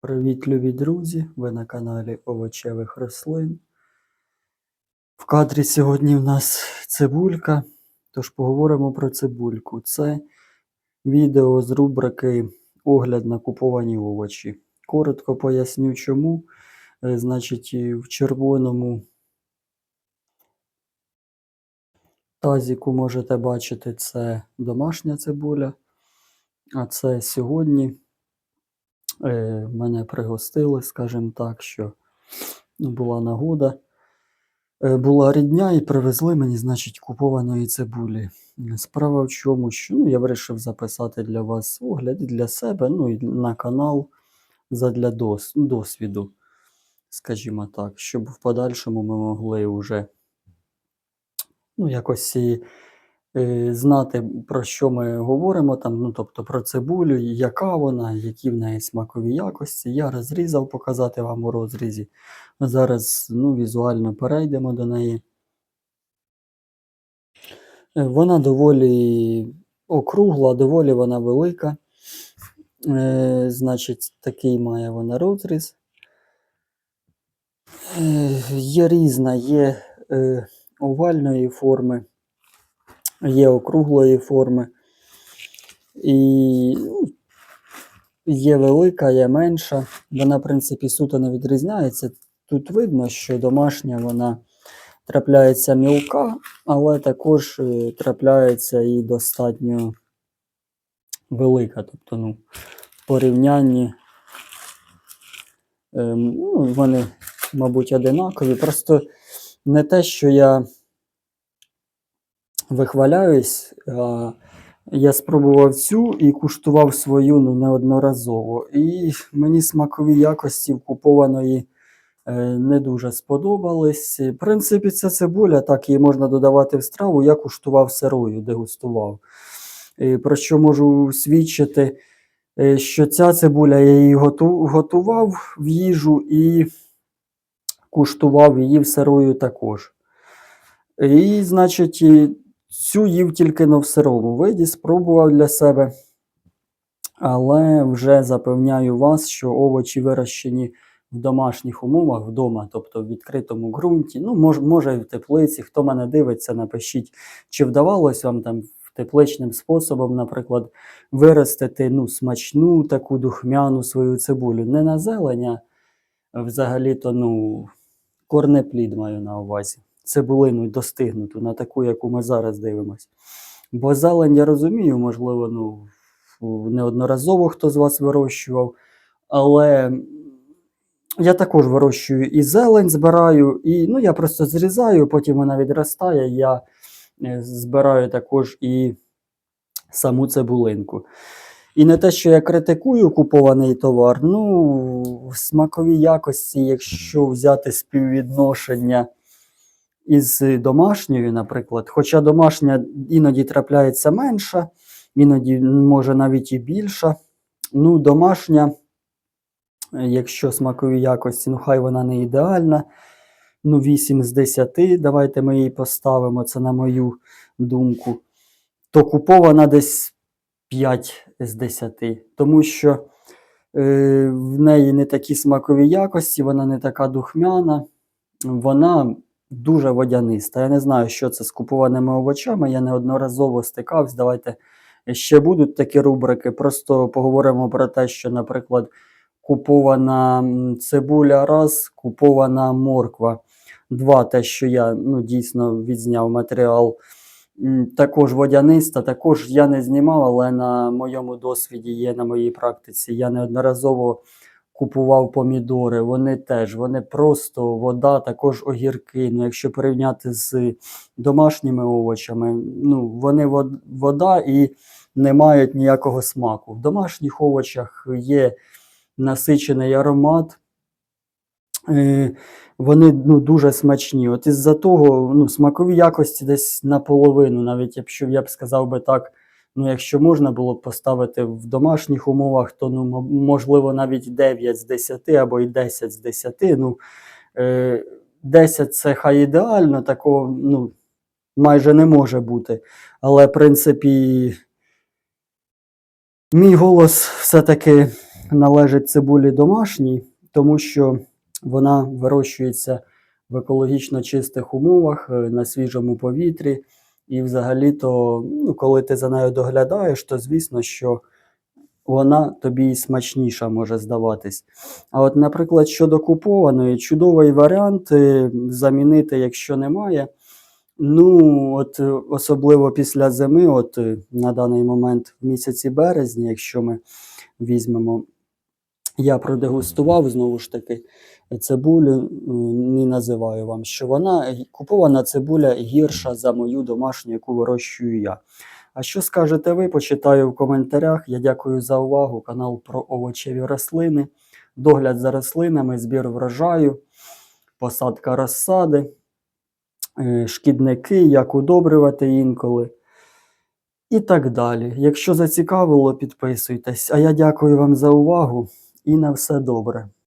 Привіт, любі друзі! Ви на каналі Овочевих рослин. В кадрі сьогодні в нас цибулька, тож поговоримо про цибульку. Це відео з рубрики Огляд на куповані овочі. Коротко поясню чому. Е, Значить, в червоному тазіку можете бачити, це домашня цибуля. А це сьогодні мене пригостили, скажімо так, що була нагода. Е, була рідня і привезли мені, значить, купованої цибулі. Справа в чому, що ну, я вирішив записати для вас огляд для себе, ну і на канал задля дос, досвіду, скажімо так, щоб в подальшому ми могли вже ну, якось е, знати, про що ми говоримо, там, ну, тобто про цибулю, яка вона, які в неї смакові якості. Я розрізав показати вам у розрізі. Зараз ну, візуально перейдемо до неї. Е, Вона доволі округла, доволі вона велика. Е, значить, такий має вона розріз. Е, є різна, є е, овальної форми, є округлої форми. І ну, є велика, є менша. Вона, в принципі, суто не відрізняється. Тут видно, що домашня вона трапляється мілка, але також е, трапляється і достатньо велика. Тобто, ну, в порівнянні ем, ну, вони, мабуть, одинакові. Просто не те, що я вихваляюсь, я спробував цю і куштував свою ну, неодноразово. І мені смакові якості в купованої е, не дуже сподобались. В принципі, це цибуля, так її можна додавати в страву. Я куштував сирою, дегустував. Е, Про що можу свідчити, е, що ця цибуля я її готував в їжу і куштував її в сирою також. І, значить, цю їв тільки но в сирому виді, спробував для себе. Але вже запевняю вас, що овочі вирощені в домашніх умовах вдома, тобто в відкритому ґрунті, ну, мож, може і в теплиці. Хто мене дивиться, напишіть, чи вдавалось вам там тепличним способом, наприклад, виростити ну, смачну таку духмяну свою цибулю. Не на зелень, а взагалі-то ну, корнеплід маю на увазі. Цибулину достигнуту, на таку, яку ми зараз дивимося. Бо зелень, я розумію, можливо, ну, неодноразово хто з вас вирощував, але я також вирощую і зелень збираю, і ну, я просто зрізаю, потім вона відростає. Я е, збираю також і саму цибулинку. І не те, що я критикую купований товар, ну, в смакові якості, якщо взяти співвідношення із домашньою, наприклад, хоча домашня іноді трапляється менша, іноді може навіть і більша. Ну, домашня, якщо смакові якості, ну хай вона не ідеальна. Ну, 8 з 10, давайте ми її поставимо, це на мою думку. То купована десь 5 з 10. Тому що е, в неї не такі смакові якості, вона не така духмяна, вона дуже водяниста. Я не знаю, що це з купованими овочами. Я неодноразово стикався. Давайте ще будуть такі рубрики. Просто поговоримо про те, що, наприклад, купована цибуля раз, купована морква. Два, те, що я ну, дійсно відзняв матеріал. Також водяниста, також я не знімав, але на моєму досвіді є на моїй практиці. Я неодноразово купував помідори. Вони теж, вони просто вода, також огірки. Ну, якщо порівняти з домашніми овочами, ну, вони вода і не мають ніякого смаку. В домашніх овочах є насичений аромат. Е, Вони ну, дуже смачні. От із-за того ну, смакові якості десь наполовину, навіть якщо я б сказав би так, ну, якщо можна було б поставити в домашніх умовах, то ну, можливо навіть 9 з 10 або й 10 з 10. Ну, е, 10 це хай ідеально, такого ну, майже не може бути. Але, в принципі, мій голос все-таки належить цибулі домашній, тому що вона вирощується в екологічно чистих умовах, е, на свіжому повітрі. І взагалі-то, ну, коли ти за нею доглядаєш, то звісно, що вона тобі і смачніша може здаватись. А от, наприклад, щодо купованої, чудовий варіант е, замінити, якщо немає. Ну, от е, особливо після зими, от е, на даний момент в місяці березні, якщо ми візьмемо, я продегустував знову ж таки цибулю, не називаю вам, що вона купована цибуля гірша за мою домашню, яку вирощую я. А що скажете ви? Почитаю в коментарях. Я дякую за увагу. Канал про овочеві рослини, догляд за рослинами, збір врожаю, посадка розсади, е, шкідники, як удобрювати інколи. І так далі. Якщо зацікавило, підписуйтесь. А я дякую вам за увагу і на все добре.